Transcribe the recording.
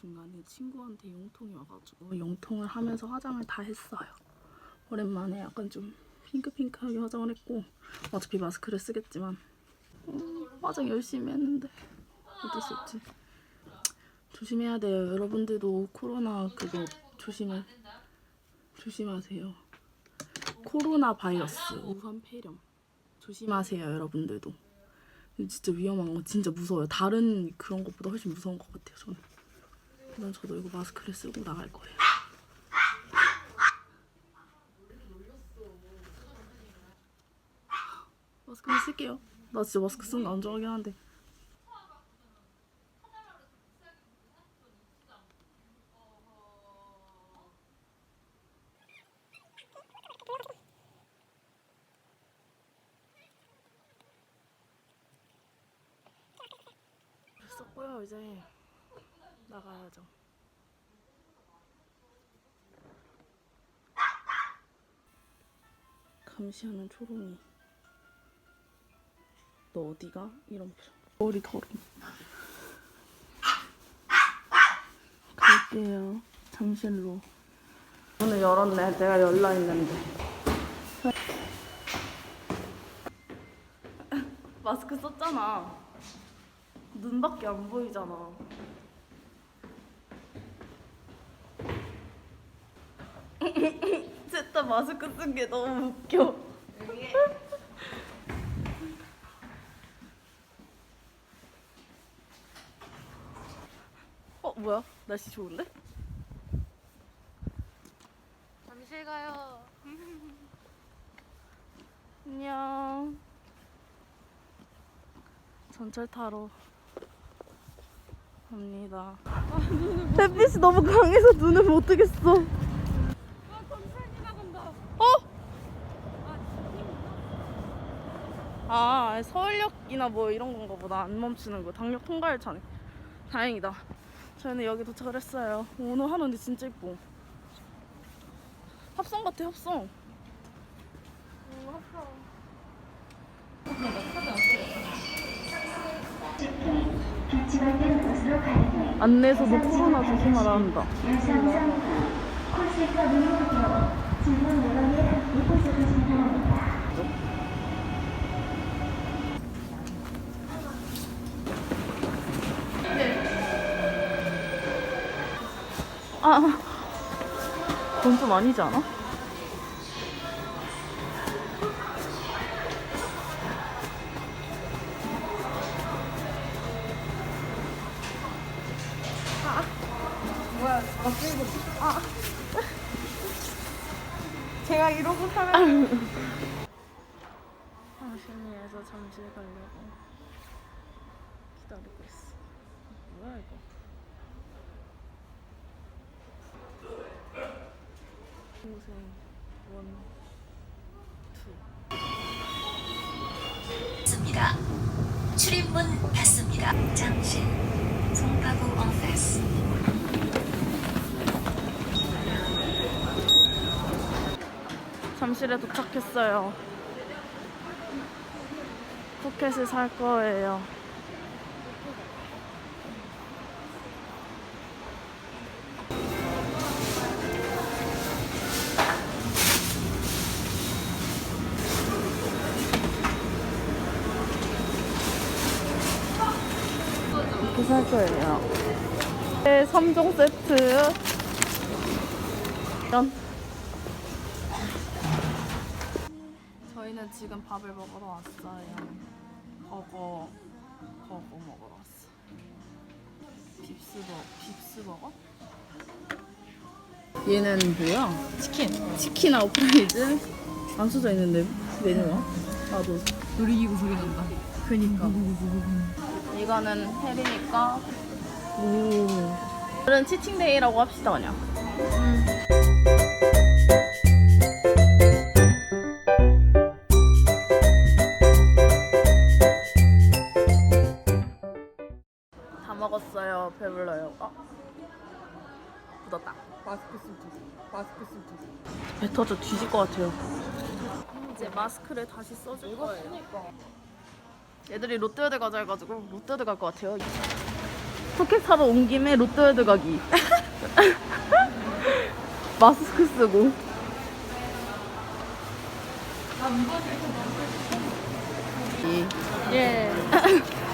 중간에 친구한테 용통이 와가지고 용통을 하면서 화장을 다 했어요. 오랜만에 약간 좀 핑크핑크하게 화장을 했고 어차피 마스크를 쓰겠지만 음, 화장 열심히 했는데 어쩔 수 없지. 조심해야 돼요. 여러분들도 코로나 그거 조심해 조심하세요. 코로나 바이러스 우한 폐렴 조심하세요, 여러분들도. 진짜 위험한 거 진짜 무서워요. 다른 그런 것보다 훨씬 무서운 것 같아요, 저는. 그래서 저도 이거 마스크를 쓰고 나갈 거예요. 마스크를 쓸게요. 나 진짜 마스크 쓰는 거 안 좋아하긴 한데. 썼고요, 이제 나가야죠. 감시하는 초롱이. 너 어디가? 이런 표정. 머리 더러. 갈게요. 잠실로. 오늘 열었네. 내가 열라 했는데. 마스크 썼잖아. 눈밖에 안 보이잖아. 셋다 마스크 쓴 게 너무 웃겨. 어 뭐야? 날씨 좋은데? 잠실 가요. 안녕. 전철 타러 갑니다. 햇빛이 너무 강해서 눈을 못 뜨겠어. 아, 검찰이 나간다. 어? 아, 서울역이나 뭐 이런 건가 보다. 안 멈추는 거. 당역 통과 열차네. 다행이다. 저희는 여기 도착을 했어요. 오늘 하는데 진짜 이뻐. 합성 같아, 합성. 안내에서 너 코로나 조심하라 한다. 눈으로 질문 내용에 함께 보셔주시기 바랍니다. 아, 그건 좀 아니지 않아? 제가 이러고 살면 당신이에서 잠실 가려고 기다리고 있어. 뭐야 이거? 동생 원, 투. 습니다. 출입문 닫습니다. 잠실 송파구 오피스 잠실에 도착했어요. 포켓을 살 거예요. 이렇게 살 거예요. 네, 3종 세트. 연. 저희는 지금 밥을 먹으러 왔어요. 버거, 버거 먹으러 왔어. 빕스버, 빕스버거? 얘는 뭐야? 치킨. 치킨 아웃프라이즈? 안 써져 있는데 메뉴가? 나도. 놀이기구 소리 난다. 그니까. 이거는 헬이니까. 오. 오늘은 치팅데이라고 합시다 그냥. 다 먹었어요. 배불러요. 어? 묻었다. 마스크 쓰지. 마스크 쓰지. 배 터져 뒤질 것 같아요. 이제 마스크를 다시 써줄 거예요. 그러니까. 애들이 롯데월드 가자 해가지고 롯데월드 갈 것 같아요. 포켓 사러 온 김에 롯데월드 가기. 마스크 쓰고. 예.